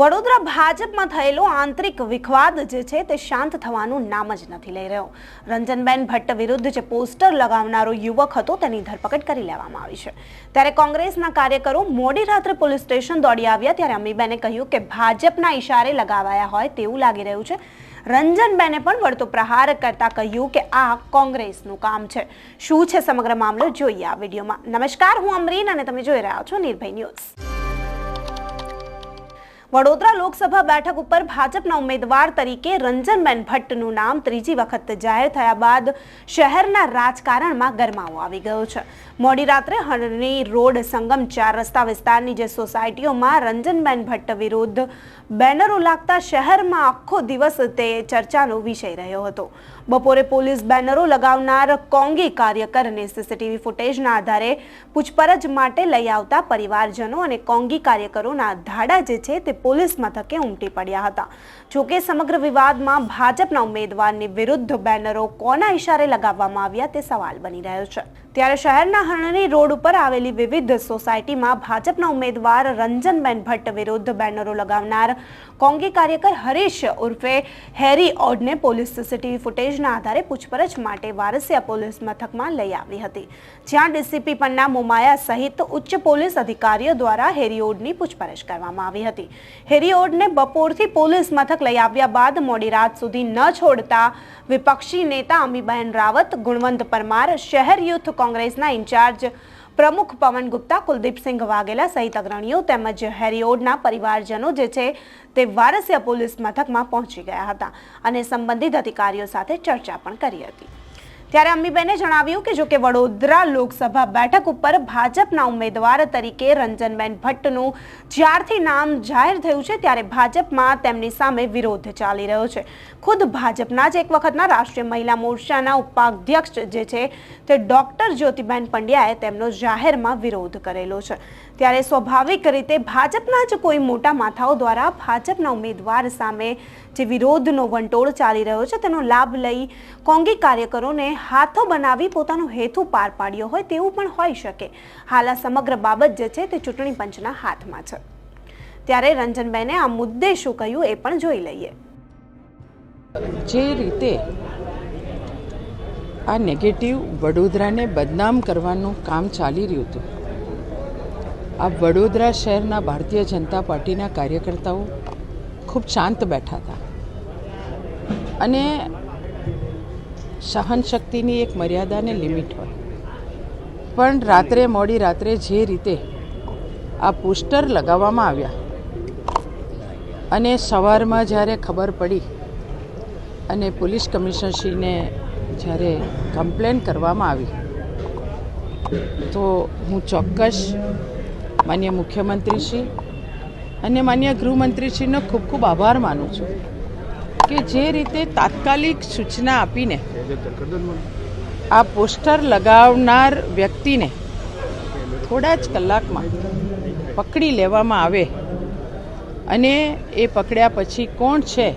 વડોદરા ભાજપમાં થયેલો આંતરિક વિખવાદ જે છે તે શાંત થવાનું નામ જ નથી લઈ રહ્યો. રંજનબેન ભટ્ટ વિરુદ્ધ જે પોસ્ટર લગાવનારો યુવક હતો તેની ધરપકડ કરી લેવામાં આવી છે. ત્યારે કોંગ્રેસના કાર્યકરો મોડી રાત્રે પોલીસ સ્ટેશન દોડી આવ્યા ત્યારે અમીબેને કહ્યું કે ભાજપના ઈશારે લગાવાયા હોય તેવું લાગી રહ્યું છે. રંજનબેને પણ વળતો પ્રહાર કરતા કહ્યું કે આ કોંગ્રેસનું કામ છે. શું છે સમગ્ર મામલો? જોઈએ આ વિડીયોમાં. નમસ્કાર, હું અમરીન અને તમે જોઈ રહ્યા છો નિર્ભય ન્યૂઝ. વડોદરા લોકસભા બેઠક ઉપર ભાજપના ઉમેદવાર તરીકે રંજનબેન ભટ્ટનું નામ ત્રીજી વખત જાહેર થયા બાદ શહેરના રાજકારણમાં ગરમાવો આવી ગયો છે. મોડી રાત્રે હરણી રોડ સંગમ ચાર રસ્તા વિસ્તારની જે સોસાયટીઓમાં રંજનબેન ભટ્ટ વિરુદ્ધ બેનરો લાગતા શહેરમાં આખો દિવસ તે ચર્ચાનો વિષય રહ્યો હતો. બપોરે પોલીસ બેનરો લગાવનાર કોંગી કાર્યકરને સીસીટીવી ફૂટેજના આધારે પૂછપરછ માટે લઈ આવતા પરિવારજનો અને કોંગી કાર્યકરોના ધાડા જે છે તે પોલીસ મથકે ઉમટી પડ્યા હતા. જોકે સમગ્ર વિવાદમાં ભાજપના ઉમેદવારની વિરુદ્ધ બેનરો કોના ઇશારે લગાવવામાં આવ્યા તે સવાલ બની રહ્યો છે. ત્યારે શહેરના હરણી રોડ ઉપર આવેલી વિવિધ સોસાયટીમાં ભાજપના ઉમેદવાર રંજનબેન ભટ્ટ વિરુદ્ધ બેનરો લગાવનાર કોંગી કાર્યકર હરીશ ઉર્ફે હેરી ઓડને પોલીસ સીસીટીવી ફૂટેજના આધારે પૂછપરછ માટે વારસિયા પોલીસ મથકમાં લઈ આવી હતી. જ્યાં ડીસીપી પન્ના મોમાયા સહિત ઉચ્ચ પોલીસ અધિકારીઓ દ્વારા હેરિયોડની પૂછપરછ કરવામાં આવી હતી. હેરિયોડને બપોરથી પોલીસ મથક લઈ આવ્યા બાદ મોડી રાત સુધી ન છોડતા વિપક્ષી નેતા અમીબહેન રાવત, ગુણવંત પરમાર, શહેર યુથ કોંગ્રેસના ઇન્ચાર્જ પ્રમુખ પવન ગુપ્તા કુલદીપસિંહ વાઘેલા સહિત અગ્રણીઓ તેમજ હેરિયોડના પરિવારજનો જે છે તે વારસિયા પોલીસ મથકમાં પહોંચી ગયા હતા અને સંબંધિત અધિકારીઓ સાથે ચર્ચા પણ કરી હતી. ત્યારે અમ્મીબેને જણાવ્યું કે જો કે વડોદરા લોકસભા બેઠક ઉપર ભાજપના ઉમેદવાર તરીકે રંજનબેન ભટ્ટનું જ્યારથી નામ જાહેર થયું છે, ત્યારે ભાજપમાં તેમની સામે વિરોધ ચાલી રહ્યો છે. ખુદ ભાજપના જ એક વખતના રાષ્ટ્રીય મહિલા મોરચાના ઉપાધ્યક્ષ જે છે તે ડોક્ટર જ્યોતિબેન પંડ્યાએ તેમનો જાહેરમાં વિરોધ કરેલો છે. ત્યારે સ્વાભાવિક રીતે ભાજપના જ કોઈ મોટા માથાઓ દ્વારા ભાજપના ઉમેદવાર સામે જે વિરોધનો વંટોળ ચાલી રહ્યો છે, તેનો લાભ લઈ કોંગી કાર્યકરોને હાથો બનાવી પોતાનો હેતુ પાર પાડ્યો હોય તેવું પણ હોઈ શકે. હાલ આ સમગ્ર બાબત જે છે, તે ચૂંટણી પંચના હાથમાં છે. ત્યારે રંજનબેને આ મુદ્દે શું કહ્યું એ પણ જોઈ લઈએ. જે રીતે આ નેગેટિવ વડોદરાને બદનામ કરવાનું કામ ચાલી રહ્યું હતું આ વડોદરા શહેરના ભારતીય જનતા પાર્ટીના કાર્યકર્તાઓ ખૂબ શાંત બેઠા હતા. અને સહનશક્તિની એક મર્યાદાને લિમિટ હોય. પણ રાત્રે મોડી રાત્રે જે રીતે આ પોસ્ટર લગાવવામાં આવ્યા અને સવારમાં જ્યારે ખબર પડી અને પોલીસ કમિશનરશ્રીને જ્યારે કમ્પ્લેન કરવામાં આવી, તો હું ચોક્કસ માન્ય મુખ્યમંત્રીશ્રી અને માન્ય ગૃહમંત્રીશ્રીનો ખૂબ ખૂબ આભાર માનું છું કે જે રીતે તાત્કાલિક સૂચના આપીને આ પોસ્ટર લગાવનાર વ્યક્તિને થોડા જ કલાકમાં પકડી લેવામાં આવે અને એ પકડ્યા પછી કોણ છે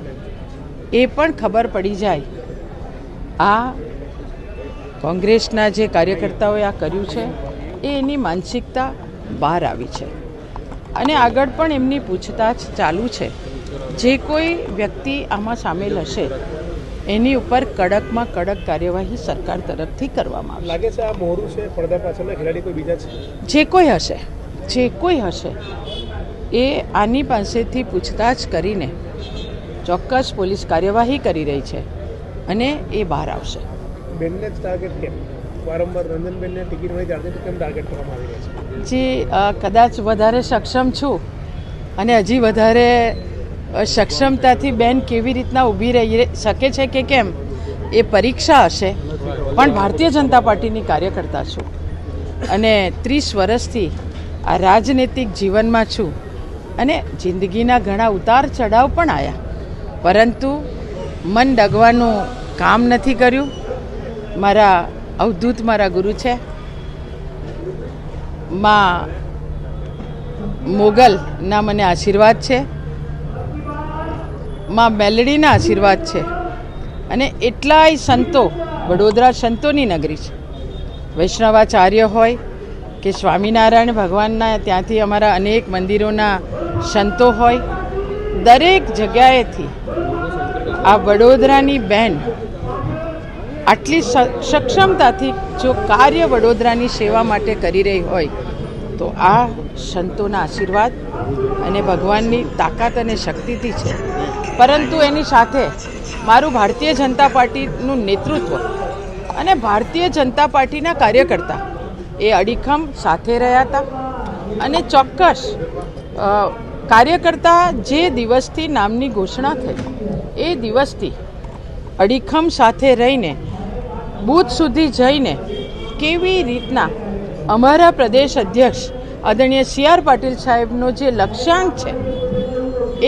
એ પણ ખબર પડી જાય. આ કોંગ્રેસના જે કાર્યકર્તાઓએ આ કર્યું છે, એ એની માનસિકતા બહાર આવી છે. અને આગળ પણ એમની પૂછતાછ ચાલુ છે. જે કોઈ વ્યક્તિ આમાં સામેલ હશે એની ઉપર કડકમાં કડક કાર્યવાહી સરકાર તરફથી કરવામાં આવશે. લાગે છે આ મોરું છે પડદા પાછળના ખેલાડી કોઈ બીજા છે? જે કોઈ હશે જે કોઈ હશે એ આની પાસેથી પૂછતાછ કરીને ચોક્કસ પોલીસ કાર્યવાહી કરી રહી છે અને એ બહાર આવશે. બેનને ટાર્ગેટ કેમ? વારંવાર જે કદાચ વધારે સક્ષમ છું અને હજી વધારે સક્ષમતાથી બેન કેવી રીતના ઊભી રહી શકે છે કે કેમ, એ પરીક્ષા હશે. પણ ભારતીય જનતા પાર્ટીની કાર્યકર્તા છું. અને ત્રીસ વર્ષથી આ રાજનૈતિક જીવનમાં છું. અને જિંદગીના ઘણા ઉતાર ચઢાવ પણ આવ્યા પરંતુ મન ડગવાનું કામ નથી કર્યું. મારા અવધૂત મારા ગુરુ છે. માં મોગલના મને આશીર્વાદ છે. માં મેલડીના આશીર્વાદ છે. અને એટલાય સંતો વડોદરા સંતોની નગરી છે. વૈષ્ણવાચાર્ય હોય કે સ્વામિનારાયણ ભગવાનના ત્યાંથી અમારા અનેક મંદિરોના સંતો હોય, દરેક જગ્યાએથી આ વડોદરાની બેન આટલી સક્ષમતાથી જો કાર્ય વડોદરાની સેવા માટે કરી રહી હોય, તો આ સંતોના આશીર્વાદ અને ભગવાનની તાકાત અને શક્તિથી છે. પરંતુ એની સાથે મારું ભારતીય જનતા પાર્ટીનું નેતૃત્વ અને ભારતીય જનતા પાર્ટીના કાર્યકર્તા એ અડીખમ સાથે રહ્યા હતા અને ચોક્કસ કાર્યકર્તા જે દિવસથી નામની ઘોષણા થઈ, એ દિવસથી અડીખમ સાથે રહીને બૂથ સુધી જઈને કેવી રીતના અમારા પ્રદેશ અધ્યક્ષ આદરણીય સી આર પાટીલ સાહેબનો જે લક્ષ્યાંક છે,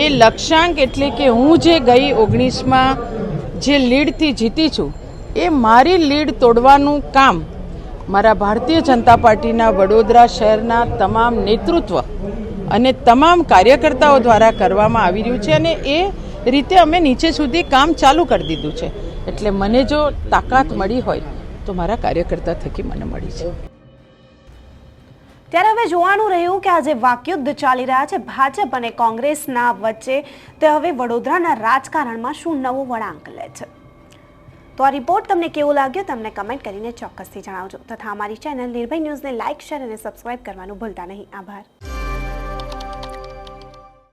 એ લક્ષ્યાંક એટલે કે હું જે ગઈ ઓગણીસમાં જે લીડથી જીતી છું, એ મારી લીડ તોડવાનું કામ મારા ભારતીય જનતા પાર્ટીના વડોદરા શહેરના તમામ નેતૃત્વ અને તમામ કાર્યકર્તાઓ દ્વારા કરવામાં આવી રહ્યું છે અને એ રીતે અમે નીચે સુધી કામ ચાલુ કરી દીધું છે. એટલે મને જો તાકાત મળી હોય તો મારા કાર્યકર્તા થકી મને મળી છે. ત્યારે હવે જોવાનું રહ્યું કે આજે વાકયુદ્ધ ચાલી રહ્યા છે. ભાજપ અને કોંગ્રેસના વચ્ચે તે હવે વડોદરાના રાજકારણમાં શું નવો વળાંક લે છે? તો આ રિપોર્ટ તમને કેવો લાગ્યો તમને કમેન્ટ કરીને ચોક્કસથી જણાવજો. તથા અમારી ચેનલ નિર્ભય ન્યૂઝને લાઇક, શેર અને સબસ્ક્રાઇબ કરવાનું ભૂલતા નહીં. આભાર.